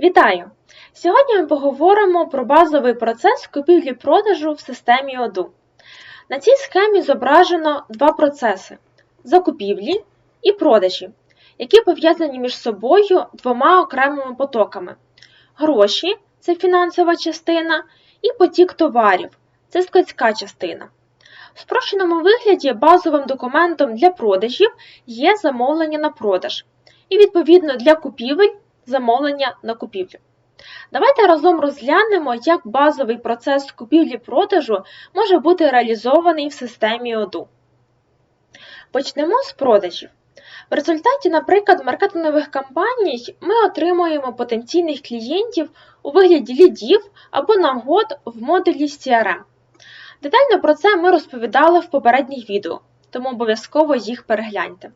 Вітаю! Сьогодні ми поговоримо про базовий процес купівлі-продажу в системі ОДУ. На цій схемі зображено два процеси закупівлі і продажі, які пов'язані між собою двома окремими потоками. Гроші це фінансова частина, і потік товарів це складська частина. В спрощеному вигляді базовим документом для продажів є замовлення на продаж, і відповідно для купівель замовлення на купівлю. Давайте разом розглянемо, як базовий процес купівлі-продажу може бути реалізований в системі ОДУ. Почнемо з продажів. В результаті, наприклад, маркетингових кампаній ми отримуємо потенційних клієнтів у вигляді лідів або нагод в модулі CRM. Детально про це ми розповідали в попередніх відео, тому обов'язково їх перегляньте.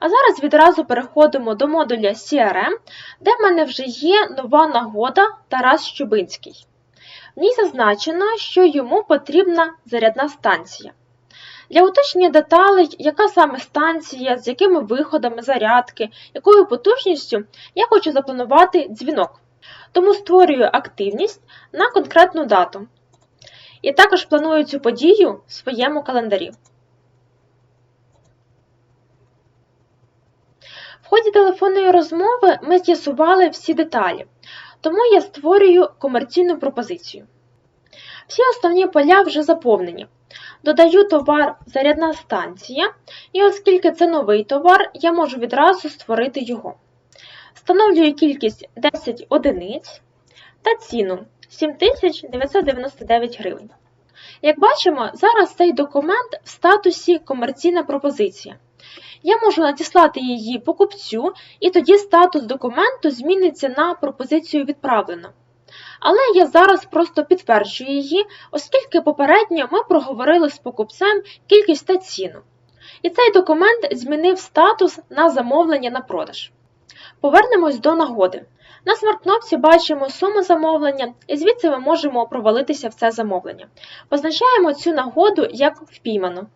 А зараз відразу переходимо до модуля CRM, де в мене вже є нова нагода Тарас Щубинський. В ній зазначено, що йому потрібна зарядна станція. Для уточнення деталей, яка саме станція, з якими виходами зарядки, якою потужністю, я хочу запланувати дзвінок. Тому створюю активність на конкретну дату. І також планую цю подію в своєму календарі. В ході телефонної розмови ми з'ясували всі деталі, тому я створюю комерційну пропозицію. Всі основні поля вже заповнені. Додаю товар зарядна станція, і оскільки це новий товар, я можу відразу створити його. Встановлюю кількість 10 одиниць та ціну 7999 гривень. Як бачимо, зараз цей документ в статусі комерційна пропозиція. Я можу надіслати її покупцю, і тоді статус документу зміниться на пропозицію відправлено. Але я зараз просто підтверджую її, оскільки попередньо ми проговорили з покупцем кількість та ціну. І цей документ змінив статус на замовлення на продаж. Повернемось до нагоди. На смарт-кнопці бачимо суму замовлення, і звідси ми можемо провалитися в це замовлення. Позначаємо цю нагоду як впійману.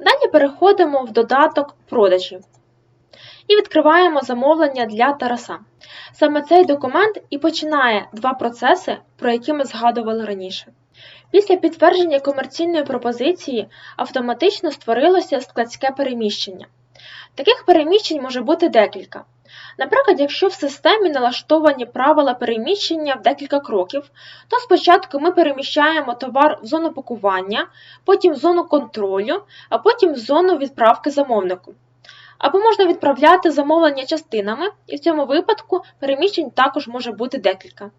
Далі переходимо в додаток продажі і відкриваємо замовлення для Тараса. Саме цей документ і починає два процеси, про які ми згадували раніше. Після підтвердження комерційної пропозиції автоматично створилося складське переміщення. Таких переміщень може бути декілька. Наприклад, якщо в системі налаштовані правила переміщення в декілька кроків, то спочатку ми переміщаємо товар в зону пакування, потім в зону контролю, а потім в зону відправки замовнику. Або можна відправляти замовлення частинами, і в цьому випадку переміщень також може бути декілька.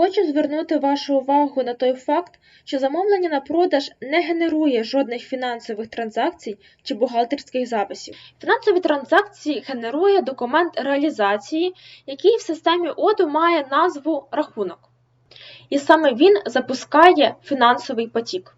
Хочу звернути вашу увагу на той факт, що замовлення на продаж не генерує жодних фінансових транзакцій чи бухгалтерських записів. Фінансові транзакції генерує документ реалізації, який в системі ОДУ має назву рахунок. І саме він запускає фінансовий потік.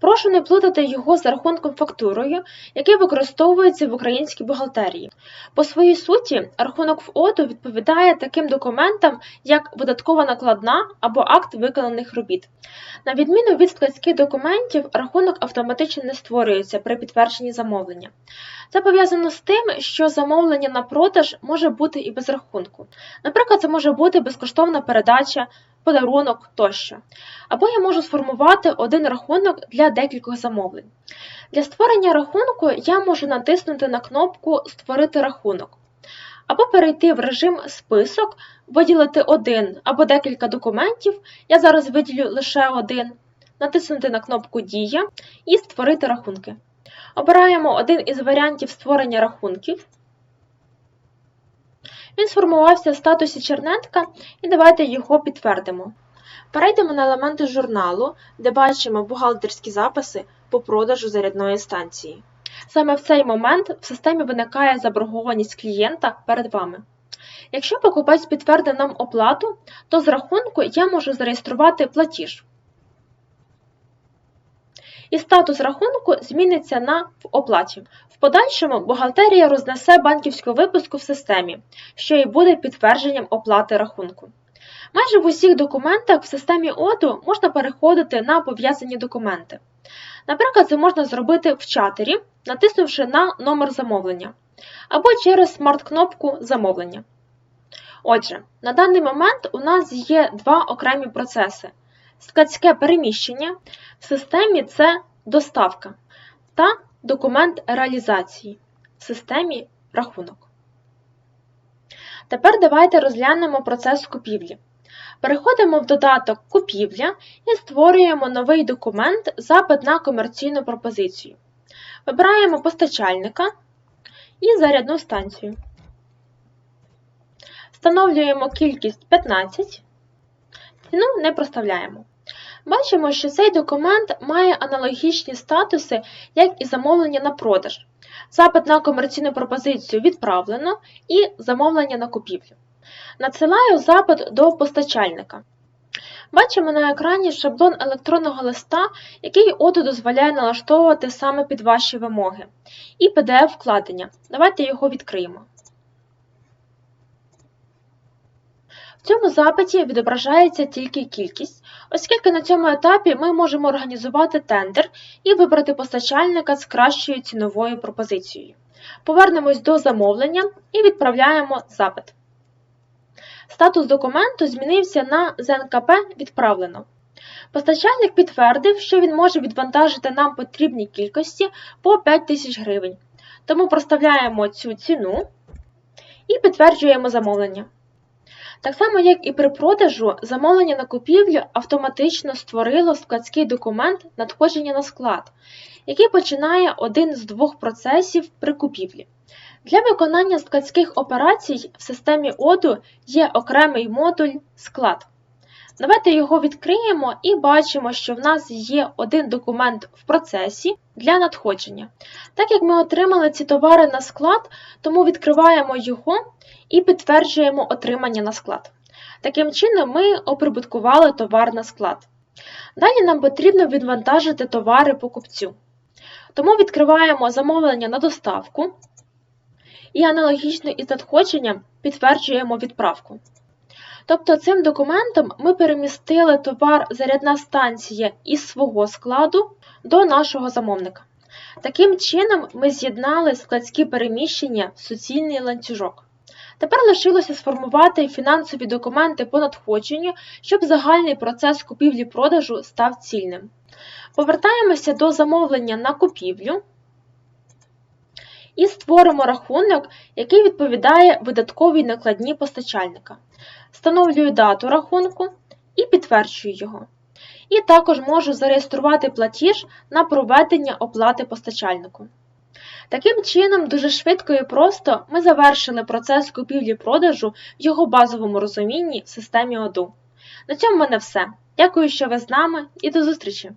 Прошу не плутати його з рахунком фактурою, який використовується в українській бухгалтерії. По своїй суті, рахунок в ОДУ відповідає таким документам, як видаткова накладна або акт виконаних робіт. На відміну від складських документів, рахунок автоматично не створюється при підтвердженні замовлення. Це пов'язано з тим, що замовлення на продаж може бути і без рахунку. Наприклад, це може бути безкоштовна передача, подарунок тощо. Або я можу сформувати один рахунок для декількох замовлень. Для створення рахунку я можу натиснути на кнопку Створити рахунок, або перейти в режим Список, виділити один або декілька документів. Я зараз виділю лише один, натиснути на кнопку Дія і Створити рахунки. Обираємо один із варіантів створення рахунків. Він сформувався в статусі чернетка, і давайте його підтвердимо. Перейдемо на елементи журналу, де бачимо бухгалтерські записи по продажу зарядної станції. Саме в цей момент в системі виникає заборгованість клієнта перед вами. Якщо покупець підтвердив нам оплату, то з рахунку я можу зареєструвати платіж. І статус рахунку зміниться на в оплаті. Подальшому бухгалтерія рознесе банківську виписку в системі, що і буде підтвердженням оплати рахунку. Майже в усіх документах в системі ОДУ можна переходити на пов'язані документи. Наприклад, це можна зробити в чатері, натиснувши на номер замовлення, або через смарт-кнопку замовлення. Отже, на даний момент у нас є два окремі процеси: складське переміщення в системі це доставка та документ реалізації в системі рахунок. Тепер давайте розглянемо процес купівлі. Переходимо в додаток Купівля і створюємо новий документ Запит на комерційну пропозицію. Вибираємо постачальника і зарядну станцію. Встановлюємо кількість 15, ціну не проставляємо. Бачимо, що цей документ має аналогічні статуси, як і замовлення на продаж. Запит на комерційну пропозицію відправлено і замовлення на купівлю. Надсилаю запит до постачальника. Бачимо на екрані шаблон електронного листа, який ОДО дозволяє налаштовувати саме під ваші вимоги. І PDF-вкладення. Давайте його відкриємо. В цьому запиті відображається тільки кількість, оскільки на цьому етапі ми можемо організувати тендер і вибрати постачальника з кращою ціновою пропозицією. Повернемось до замовлення і відправляємо запит. Статус документу змінився на ЗНКП відправлено. Постачальник підтвердив, що він може відвантажити нам потрібні кількості по 5 тисяч гривень. Тому проставляємо цю ціну і підтверджуємо замовлення. Так само, як і при продажу, замовлення на купівлю автоматично створило складський документ надходження на склад, який починає один з двох процесів при купівлі. Для виконання складських операцій в системі ОДУ є окремий модуль склад. Давайте його відкриємо і бачимо, що в нас є один документ в процесі для надходження. Так як ми отримали ці товари на склад, тому відкриваємо його і підтверджуємо отримання на склад. Таким чином, ми оприбуткували товар на склад. Далі нам потрібно відвантажити товари покупцю. Тому відкриваємо замовлення на доставку і аналогічно із надходженням підтверджуємо відправку. Тобто цим документом ми перемістили товар зарядна станція із свого складу до нашого замовника. Таким чином, ми з'єднали складські переміщення в суцільний ланцюжок. Тепер лишилося сформувати фінансові документи по надходженню, щоб загальний процес купівлі-продажу став цільним. Повертаємося до замовлення на купівлю і створимо рахунок, який відповідає видатковій накладні постачальника. Встановлюю дату рахунку і підтверджую його. І також можу зареєструвати платіж на проведення оплати постачальнику. Таким чином, дуже швидко і просто ми завершили процес купівлі-продажу в його базовому розумінні в системі ОДУ. На цьому в мене все. Дякую, що ви з нами, і до зустрічі!